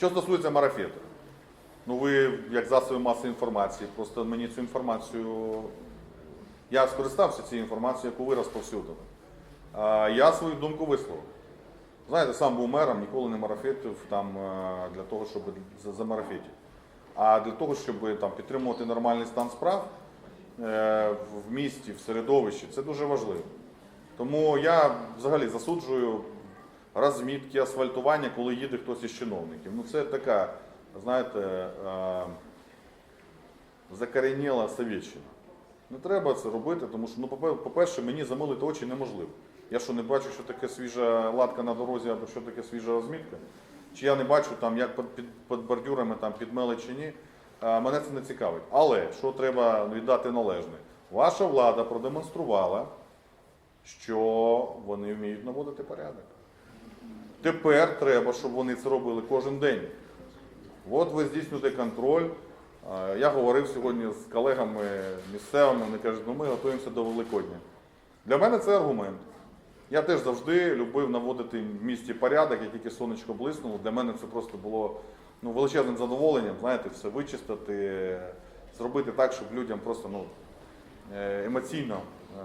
Що стосується марафету, ну ви як засоби масової інформації, просто мені цю інформацію. Я скористався цією інформацією, яку ви розповсюдили. Я свою думку висловив. Знаєте, сам був мером, ніколи не марафетив там е, для того, щоб за- замарафетити. А для того, щоб там підтримувати нормальний стан справ е, в місті, в середовищі, це дуже важливо. Тому я взагалі засуджую розмітки, асфальтування, коли їде хтось із чиновників. Ну це така, знаєте, е, закореніла совєтщина. Не треба це робити, тому що, ну, по-перше, мені замилити очі неможливо. Я що не бачу, що таке свіжа латка на дорозі, або що таке свіжа розмітка. Чи я не бачу, там, як під, під, під бордюрами там, підмели чи ні. А, мене це не цікавить. Але що треба віддати належне? Ваша влада продемонструвала, що вони вміють наводити порядок. Тепер треба, щоб вони це робили кожен день. От ви здійснюєте контроль. Я говорив сьогодні з колегами місцевими, вони кажуть, ну ми готуємося до Великодня. Для мене це аргумент. Я теж завжди любив наводити в місті порядок, як тільки сонечко блиснуло. Для мене це просто було ну, величезним задоволенням, знаєте, все вичистити, зробити так, щоб людям просто ну, е, емоційно е,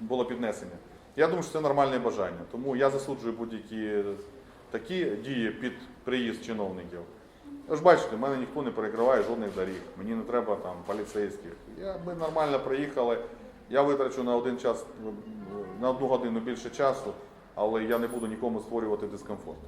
було піднесення. Я думаю, що це нормальне бажання. Тому я засуджую будь-які такі дії під приїзд чиновників. Ви ж бачите, мене ніхто не перекриває жодних доріг. Мені не треба там поліцейських. Я, ми нормально приїхали. Я витрачу на один час, на одну годину більше часу, але я не буду нікому створювати дискомфорт.